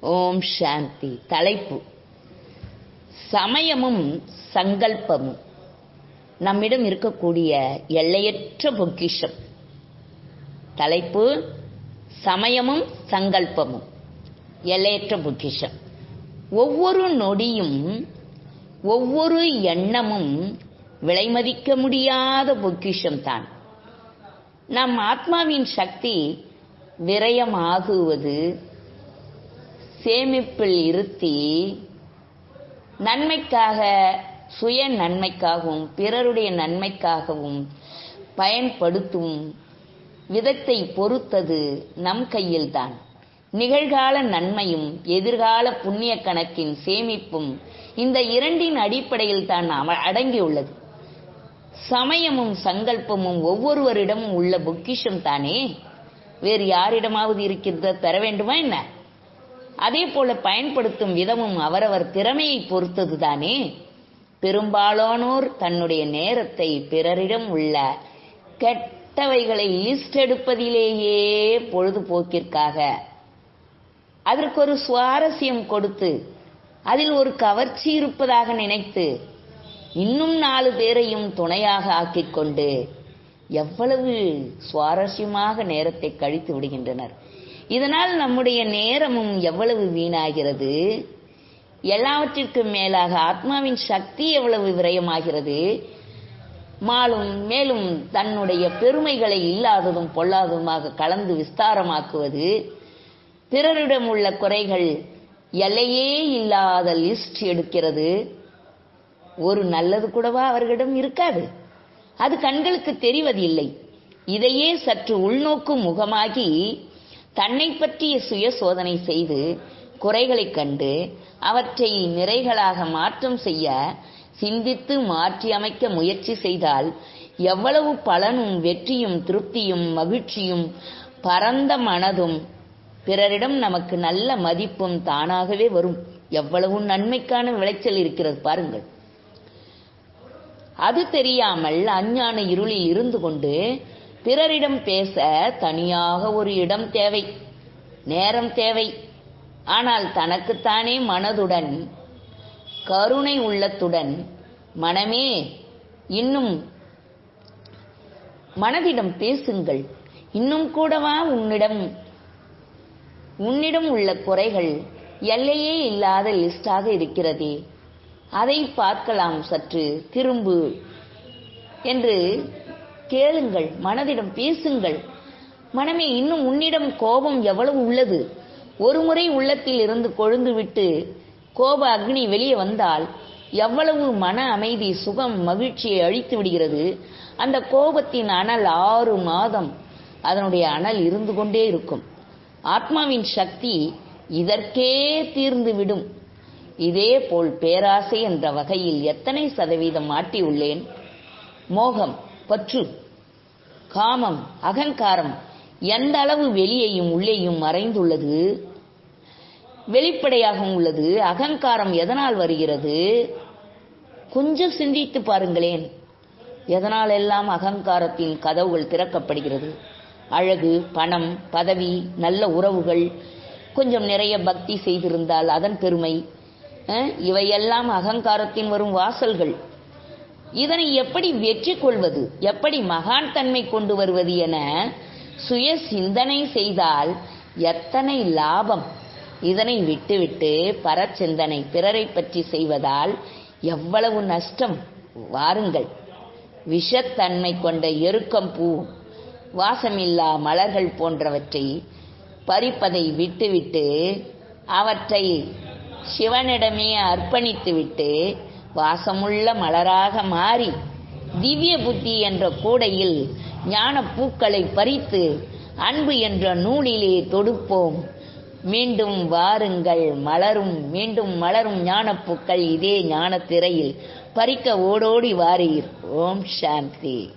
ஓம் சாந்தி. தலைப்பு. சமயமும் சங்கல்பமும். நம்மிடம் இருக்கக்கூடிய எல்லையற்ற பொக்கிஷம். தலைப்பு. சமயமும் சங்கல்பமும். எல்லையற்ற பொக்கிஷம். ஒவ்வொரு நொடியும் ஒவ்வொரு எண்ணமும் விலைமதிக்க முடியாத பொக்கிஷம் தான். நம் ஆத்மாவின் சக்தி விரயமாகுவது சேமிப்பில் இருத்தி நன்மைக்காக சுய நன்மைக்காகவும் பிறருடைய நன்மைக்காகவும் பயன்படுத்தும் விதத்தை பொறுத்தது நம் கையில்தான். நிகழ்கால நன்மையும் எதிர்கால புண்ணிய கணக்கின் சேமிப்பும் இந்த இரண்டின் அடிப்படையில் தான் அடங்கியுள்ளது. சமயமும் சங்கல்பமும் ஒவ்வொருவரிடமும் உள்ள பொக்கிஷம் தானே? வேறு யாரிடமாவது இருக்கின்ற தர வேண்டுமா என்ன? அதே போல பயன்படுத்தும் விதமும் அவரவர் திறமையை பொறுத்தது தானே பெரும்பாலானோர் தன்னுடைய நேரத்தை பிறரிடம் உள்ள கெட்டவைகளை லிஸ்ட் எடுப்பதிலேயே பொழுதுபோக்கிற்காக. அதற்கு ஒரு சுவாரஸ்யம் கொடுத்து அதில் ஒரு கவர்ச்சி இருப்பதாக நினைத்து இன்னும் நாலு பேரையும் துணையாக ஆக்கிக் கொண்டு எவ்வளவு சுவாரஸ்யமாக நேரத்தை கழித்து விடுகின்றனர். இதனால் நம்முடைய நேரமும் எவ்வளவு வீணாகிறது? எல்லாவற்றிற்கும் மேலாக ஆத்மாவின் சக்தி எவ்வளவு விரயமாகிறது? மாலும் மேலும் தன்னுடைய பெருமைகளை இல்லாததும் பொல்லாததுமாக கலந்து விஸ்தாரமாக்குவது பிறரிடம் உள்ள குறைகள் எல்லையே இல்லாத லிஸ்ட் எடுக்கிறது. ஒரு நல்லது கூடவா அவர்களிடம் இருக்காது? அது கண்களுக்கு தெரிவதில்லை. இதையே சற்று உள்நோக்கும் முகமாகி தன்னை பற்றிய சுய சோதனை செய்து குறைகளைக் கண்டு அவற்றை நிறைகளாக மாற்றம் செய்ய சிந்தித்து மாற்றி அமைக்க முயற்சி செய்தால் எவ்வளவு பலனும் வெற்றியும் திருப்தியும் மகிழ்ச்சியும் பரந்த மனதும் பிறரிடம் நமக்கு நல்ல மதிப்பும் தானாகவே வரும். எவ்வளவு நன்மைக்கான விளைச்சல் இருக்கிறது பாருங்கள். அது தெரியாமல் அஞ்ஞான இருளில் இருந்து கொண்டு பிறரிடம் பேச தனியாக ஒரு இடம் தேவை நேரம் தேவை. ஆனால் தனக்குத்தானே மனதுடன் கருணை உள்ளத்துடன் மனமே இன்னும் மனதிடம் பேசுங்கள். இன்னும் கூடவா உன்னிடம்? உன்னிடம் உள்ள குறைகள் எல்லையே இல்லாத லிஸ்டாக இருக்கிறதே. அதை பார்க்கலாம் சற்று திரும்பு என்று கேளுங்கள் மனதிடம் பேசுங்கள். மனமே இன்னும் உன்னிடம் கோபம் எவ்வளவு உள்ளது? ஒரு முறை உள்ளத்தில் இருந்து கொழுந்துவிட்டு கோப அக்னி வெளியே வந்தால் எவ்வளவு மன அமைதி சுகம் மகிழ்ச்சியை அழித்து விடுகிறது? அந்த கோபத்தின் அனல் ஆறு மாதம் அதனுடைய அனல் இருந்து கொண்டே இருக்கும். ஆத்மாவின் சக்தி இதற்கே தீர்ந்து விடும். இதே போல் பேராசை என்ற வகையில் எத்தனை சதவீதம் மாட்டியுள்ளேன் மோகம். பற்று காமம் அகங்காரம் எந்த அளவு வெளியையும் உள்ளேயும் மறைந்துள்ளது? வெளிப்படையாகவும் உள்ளது. அகங்காரம் எதனால் வருகிறது? கொஞ்சம் சிந்தித்து பாருங்களேன். எதனால் எல்லாம் அகங்காரத்தின் கதவுகள் திறக்கப்படுகிறது? அழகு பணம் பதவி நல்ல உறவுகள் கொஞ்சம் நிறைய பக்தி செய்திருந்தால் அதன் பெருமை இவையெல்லாம் அகங்காரத்தின் வரும் வாசல்கள். இதனை எப்படி வெற்றி கொள்வது எப்படி மகான் தன்மை கொண்டு வருவது என சுய சிந்தனை செய்தால் எத்தனை லாபம்? இதனை விட்டுவிட்டு பரச்சிந்தனை பிறரை பற்றி செய்வதால் எவ்வளவு நஷ்டம்? வாருங்கள். விஷத்தன்மை கொண்ட எருக்கம் பூ வாசமில்லா மலர்கள் போன்றவற்றை பறிப்பதை விட்டுவிட்டு அவற்றை சிவனிடமே அர்ப்பணித்துவிட்டு வாசமுள்ள மலராக மாறி திவ்ய புத்தி என்ற கூடையில் ஞான பூக்களை பறித்து அன்பு என்ற நூலிலே தொடுப்போம். மீண்டும் வாருங்கள் மலரும் மீண்டும் மலரும் ஞானப்பூக்கள் இதே ஞான திரையில் பறிக்க ஓடோடி வாரீர். ஓம் சாந்தி.